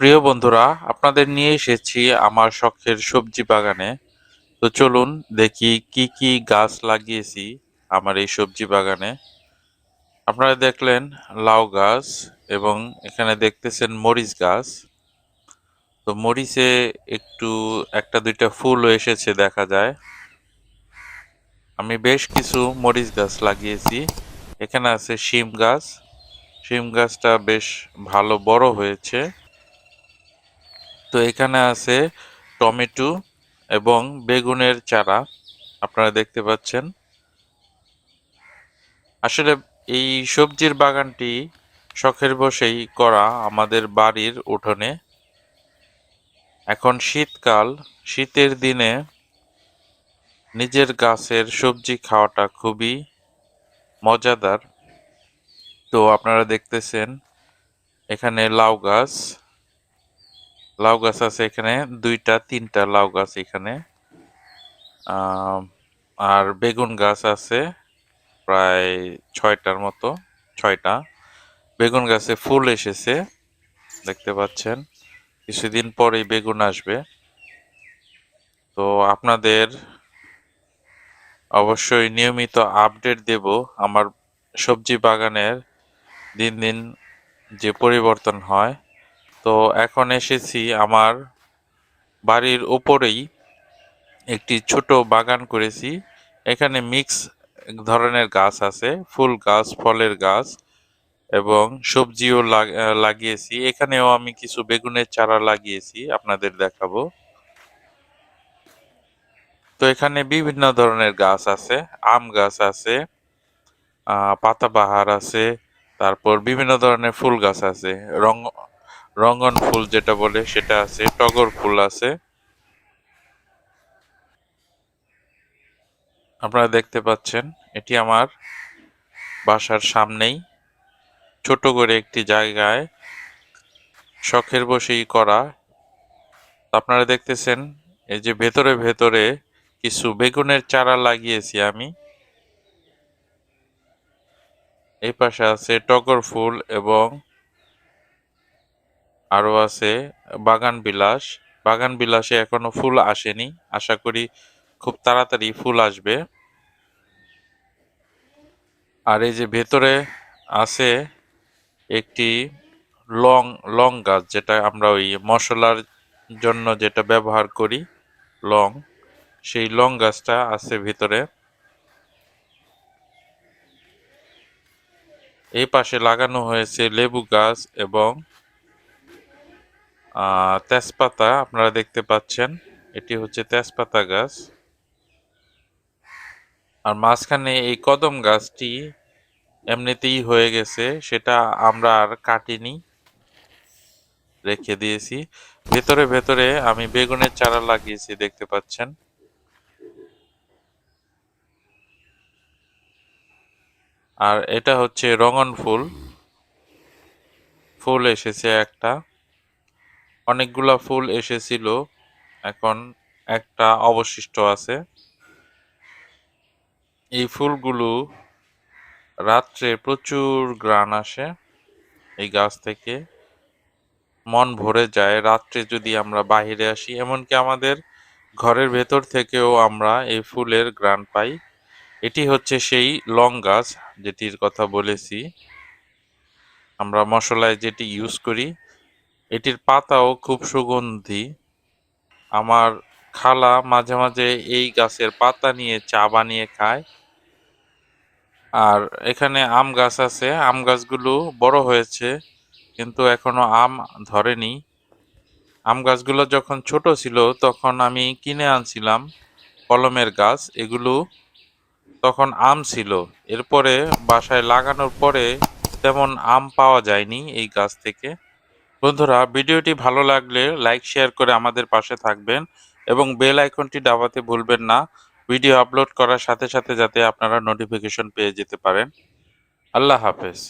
প্রিয় বন্ধুরা, আপনাদের নিয়ে এসেছি আমার শখের সবজি বাগানে। তো চলুন দেখি কি কি গাছ লাগিয়েছি আমার এই সবজি বাগানে। আপনারা দেখলেন লাউ গাছ এবং এখানে দেখতেছেন মরিচ গাছ। তো মরিচে একটু একটা দুইটা ফুলও এসেছে দেখা যায়। আমি বেশ কিছু মরিচ গাছ লাগিয়েছি। এখানে আছে শিম গাছ। শিম গাছটা বেশ ভালো বড় হয়েছে। তো এখানে আছে টমেটো এবং বেগুনের চারা। আপনারা দেখতে পাচ্ছেন। আসলে এই সবজির বাগানটি শখের বসেই করা আমাদের বাড়ির উঠোনে। এখন শীতকাল, শীতের দিনে নিজের গাছের সবজি খাওয়াটা খুবই মজাদার। তো আপনারা দেখতেছেন, এখানে লাউ গাছ লাউ গাছ আছে এখানে, দুইটা, তিনটা লাউ গাছ এখানে। আর বেগুন গাছ আছে প্রায় ছয়টার মতো, ছয়টা। বেগুন গাছে ফুল এসেছে, দেখতে পাচ্ছেন। কিছুদিন পরেই বেগুন আসবে। তো আপনাদের অবশ্যই নিয়মিত আপডেট দেব আমার সবজি বাগানের দিন দিন যে পরিবর্তন হয়। তো এখন এসেছি আমার বাড়ির ওপরেই একটি ছোট বাগান করেছি। এখানে মিক্স ধরনের গাছ আছে, ফুল গাছ, ফলের গাছ এবং সবজিও লাগিয়েছি। এখানেও আমি কিছু বেগুনের চারা লাগিয়েছি, আপনাদের দেখাবো। তো এখানে বিভিন্ন ধরনের গাছ আছে, আম গাছ আছে পাতাবাহার আছে, তারপর বিভিন্ন ধরনের ফুল গাছ আছে, রং রঙ্গন ফুল যেটা বলে, সেটা আছে, টগর ফুল আছে। আপনারা দেখতে পাচ্ছেন, এটি আমার বাসার সামনেই। ছোট করে একটি জায়গায় শখের বসেই করা। আপনারা দেখতেছেন, এই যে ভেতরে ভেতরে কিছু বেগুনের চারা লাগিয়েছি আমি। এই পাশে আছে টগর ফুল এবং আরও আছে, বাগান বিলাস। বাগান বিলাসে এখনও ফুল আসেনি। আশা করি খুব তাড়াতাড়ি ফুল আসবে। আর এই যে ভেতরে আছে একটি লং লং গাছ, যেটা আমরা ওই মশলার জন্য যেটা ব্যবহার করি, লং। সেই লং গাছটা আছে ভিতরে। এই পাশে লাগানো হয়েছে লেবু গাছ এবং তেজপাতা আপনারা দেখতে পাচ্ছেন। এটি হচ্ছে তেজপাতা গাছ। আর মাঝখানে এই কদম গাছটি এমনিতেই হয়ে গেছে, সেটা আমরা আর কাটিনি, রেখে দিয়েছি। ভেতরে ভেতরে আমি বেগুনের চারা লাগিয়েছি, দেখতে পাচ্ছেন। আর এটা হচ্ছে রঙন ফুল। ফুল এসেছে একটা। অনেকগুলা ফুল এসেছিল। এখন একটা অবশিষ্ট আছে। এই ফুলগুলো রাত্রে প্রচুর গ্রান আসে এই গাছ থেকে। মন ভরে যায়। রাত্রে যদি আমরা বাইরে আসি, এমনকি আমাদের ঘরের ভেতর থেকেও আমরা এই ফুলের গ্রান পাই। এটি হচ্ছে সেই লং গাছ, যেটির কথা বলেছি। আমরা মশলায় যেটি ইউজ করি এটির পাতাও খুব সুগন্ধি। আমার খালা মাঝে মাঝে এই গাছের পাতা নিয়ে চা বানিয়ে খায়। আর এখানে আম গাছ আছে। আম গাছগুলো বড় হয়েছে, কিন্তু এখনও আম ধরেনি। আম গাছগুলো যখন ছোট ছিল, তখন আমি কিনে আনছিলাম কলমের গাছ। এগুলো তখন আম ছিল। এরপরে বাসায় লাগানোর পরে তেমন আম পাওয়া যায়নি এই গাছ থেকে। বন্ধুরা, ভিডিওটি ভালো লাগলে লাইক, শেয়ার করে আমাদের পাশে থাকবেন এবং বেল আইকনটি দাবাতে ভুলবেন না। ভিডিও আপলোড করার সাথে সাথে যাতে আপনারা নোটিফিকেশন পেয়ে যেতে পারেন। আল্লাহ হাফেজ।